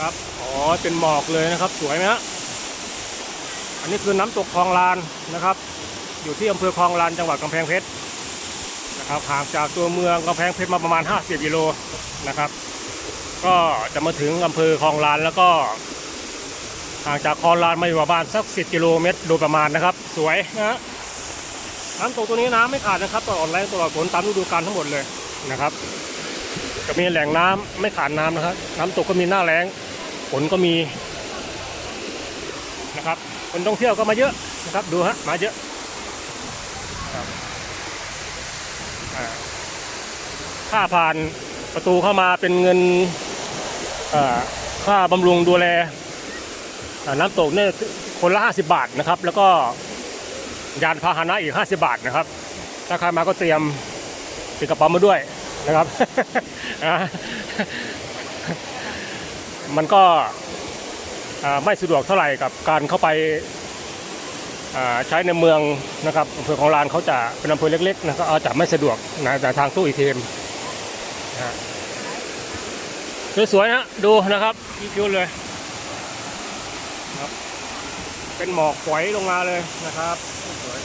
ครับ อ๋อ เป็นหมอกเลยนะครับ สวยไหมฮะ อันนี้คือน้ำตกคลองลานนะครับ อยู่ที่อำเภอคลองลานจังหวัดกำแพงเพชรนะครับ ห่างจากตัวเมืองกำแพงเพชรมาประมาณ 50กิโลนะครับ ก็จะมาถึงอำเภอคลองลานแล้วก็ห่างจากคลองลานมาอยู่ประมาณสัก 10 กิโลเมตรโดยประมาณนะครับ สวยนะฮะน้ำตกตัวนี้น้ำไม่ขาดนะครับตลอดแรงตลอดฝนตามฤดูกาลทั้งหมดเลยนะครับ จะมีแหล่งน้ำไม่ขาดน้ำนะครับ น้ำตกก็มีหน้าแรง ฝนก็มีนะครับ คนท่องเที่ยวก็มาเยอะนะครับ ดูฮะมาเยอะค่าผ่านประตูเข้ามาเป็นเงินค่าบำรุงดูแลน้ำตกเนี่ยคนละ 50 บาทนะครับ แล้วก็ยานพาหนะอีก 50 บาทนะครับ ถ้าใครมาก็เตรียมติดกระเป๋ามาด้วยนะครับ มันก็ไม่สะดวกเท่าไหร่กับการเข้าไปใช้ในเมืองนะครับอำเภอของลานเขาจะเป็นอำเภอเล็กๆนะครับอาจจะไม่สะดวกนะจากทางตู้อีเทมนะสวยๆนะดูนะครับคิ้วเลยครับเป็นหมอกฝอยลงมาเลยนะครับสวย